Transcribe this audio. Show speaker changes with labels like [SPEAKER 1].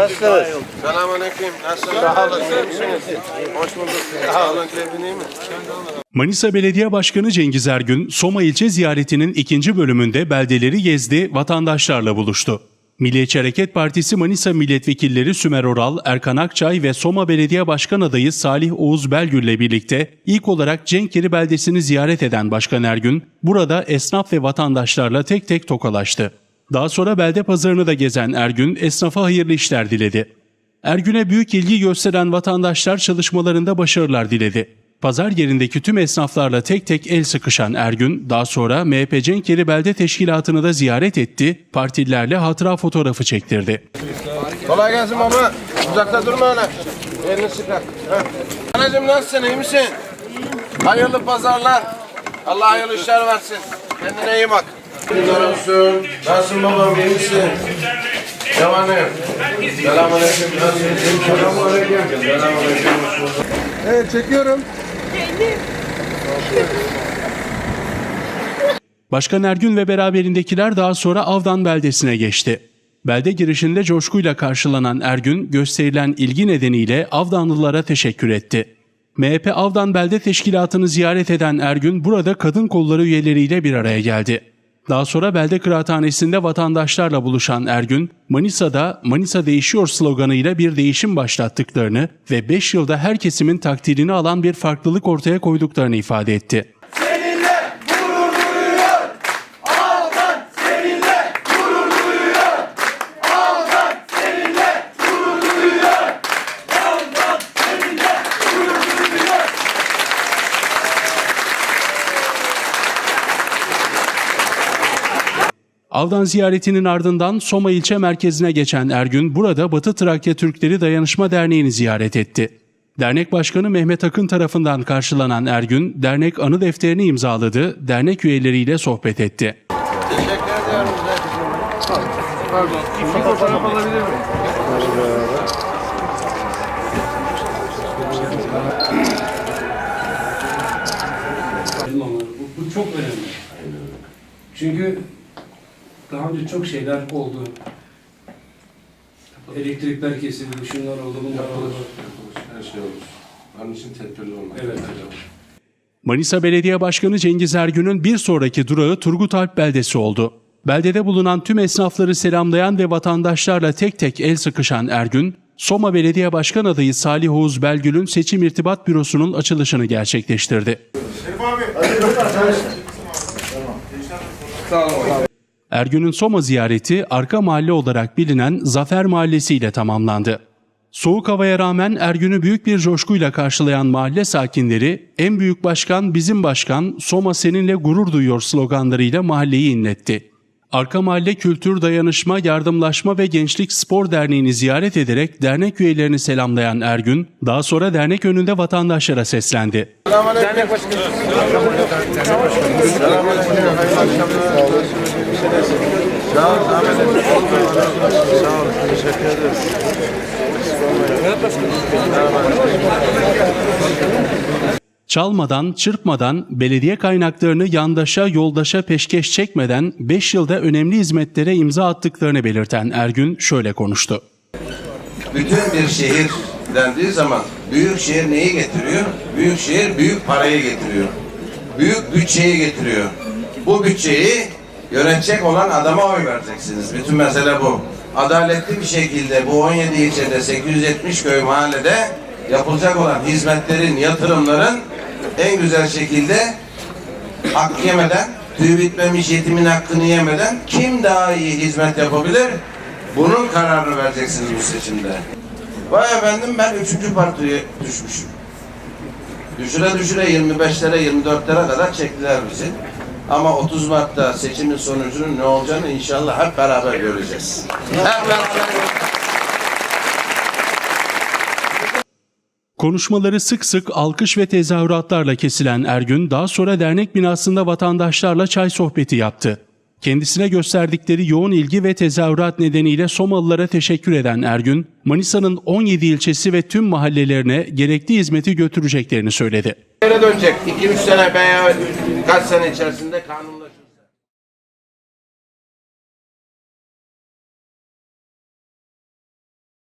[SPEAKER 1] Nasılsınız?
[SPEAKER 2] Selamünaleyküm. Nasılsınız? Sağ olun. Hoş bulduk. Sağ olun. Keyfin iyi mi?
[SPEAKER 3] Manisa Belediye Başkanı Cengiz Ergün, Soma ilçe ziyaretinin ikinci bölümünde beldeleri gezdi, vatandaşlarla buluştu. Milliyetçi Hareket Partisi Manisa milletvekilleri Sümer Oral, Erkan Akçay ve Soma Belediye Başkan adayı Salih Oğuz Belgül ile birlikte ilk olarak Cenkeri beldesini ziyaret eden Başkan Ergün, burada esnaf ve vatandaşlarla tek tek tokalaştı. Daha sonra belde pazarını da gezen Ergün, esnafa hayırlı işler diledi. Ergün'e büyük ilgi gösteren vatandaşlar çalışmalarında başarılar diledi. Pazar yerindeki tüm esnaflarla tek tek el sıkışan Ergün, daha sonra MHP Cenkeri Belde Teşkilatı'nı da ziyaret etti, partililerle hatıra fotoğrafı çektirdi.
[SPEAKER 2] Kolay gelsin baba. Uzakta durma ana. Elini sıkar. Anacığım nasılsın? iyi misin? Hayırlı pazarlar. Allah hayırlı işler versin. Kendine iyi bak. Olsun. Nasılsın babam? iyi misin? Devam et. Selamünaleyküm. Nasılsın? Selamünaleyküm. Selamünaleyküm.
[SPEAKER 1] Evet çekiyorum.
[SPEAKER 3] Başkan Ergün ve beraberindekiler daha sonra Avdan beldesine geçti. Belde girişinde coşkuyla karşılanan Ergün, gösterilen ilgi nedeniyle Avdanlılara teşekkür etti. MHP Avdan Belde Teşkilatı'nı ziyaret eden Ergün, burada kadın kolları üyeleriyle bir araya geldi. Daha sonra Belde Kıraathanesi'nde vatandaşlarla buluşan Ergün, Manisa'da Manisa değişiyor sloganıyla bir değişim başlattıklarını ve 5 yılda her kesimin takdirini alan bir farklılık ortaya koyduklarını ifade etti. Avdan ziyaretinin ardından Soma ilçe merkezine geçen Ergün burada Batı Trakya Türkleri Dayanışma Derneği'ni ziyaret etti. Dernek Başkanı Mehmet Akın tarafından karşılanan Ergün, dernek anı defterini imzaladı, dernek üyeleriyle sohbet etti.
[SPEAKER 2] Teşekkür ediyorum.
[SPEAKER 1] Bir fotoğraf alabilir miyim?
[SPEAKER 4] Bu, bu çok önemli. Çünkü daha önce çok şeyler oldu. Elektrikler kesildi, şunlar oldu, bunlar oldu.
[SPEAKER 2] Her şey olur. Onun için tedbirli olmak.
[SPEAKER 4] Evet.
[SPEAKER 3] Manisa Belediye Başkanı Cengiz Ergün'ün bir sonraki durağı Turgut Alp beldesi oldu. Beldede bulunan tüm esnafları selamlayan ve vatandaşlarla tek tek el sıkışan Ergün, Soma Belediye Başkan adayı Salih Oğuz Belgül'ün seçim irtibat bürosunun açılışını gerçekleştirdi. Ergün'ün Soma ziyareti arka mahalle olarak bilinen Zafer Mahallesi ile tamamlandı. Soğuk havaya rağmen Ergün'ü büyük bir coşkuyla karşılayan mahalle sakinleri en büyük başkan bizim başkan Soma seninle gurur duyuyor sloganlarıyla mahalleyi inletti. Arka Mahalle Kültür Dayanışma, Yardımlaşma ve Gençlik Spor Derneği'ni ziyaret ederek dernek üyelerini selamlayan Ergün, daha sonra dernek önünde vatandaşlara seslendi.
[SPEAKER 2] Selamünaleyküm. Dernek başkanı. Selamünaleyküm. Hayırlı akşamlar. Sağ ol. Zahmet ettin. Sağ ol. Teşekkür ederiz.
[SPEAKER 3] Çalmadan, çırpmadan, belediye kaynaklarını yandaşa, yoldaşa peşkeş çekmeden 5 yılda önemli hizmetlere imza attıklarını belirten Ergün şöyle konuştu.
[SPEAKER 2] Bütün bir şehir dendiği zaman büyük şehir neyi getiriyor? Büyük şehir büyük parayı getiriyor. Büyük bütçeyi getiriyor. Bu bütçeyi yönetecek olan adama oy vereceksiniz. Bütün mesele bu. Adaletli bir şekilde bu 17 ilçede 870 köy mahallede yapılacak olan hizmetlerin, yatırımların en güzel şekilde hak yemeden, tüy bitmemiş yetimin hakkını yemeden kim daha iyi hizmet yapabilir? Bunun kararını vereceksiniz bu seçimde. Vay efendim ben üçüncü partiye düşmüşüm. Düşüre düşüre 25'lere 24'lere kadar çektiler bizi. Ama 30 Mart'ta seçimin sonucunun ne olacağını inşallah hep beraber göreceğiz. Hep beraber
[SPEAKER 3] Konuşmaları sık sık alkış ve tezahüratlarla kesilen Ergün daha sonra dernek binasında vatandaşlarla çay sohbeti yaptı. Kendisine gösterdikleri yoğun ilgi ve tezahürat nedeniyle Somalılara teşekkür eden Ergün, Manisa'nın 17 ilçesi ve tüm mahallelerine gerekli hizmeti götüreceklerini söyledi.
[SPEAKER 2] Geri dönecek. 2-3 sene veya kaç sene içerisinde kanunlaşır.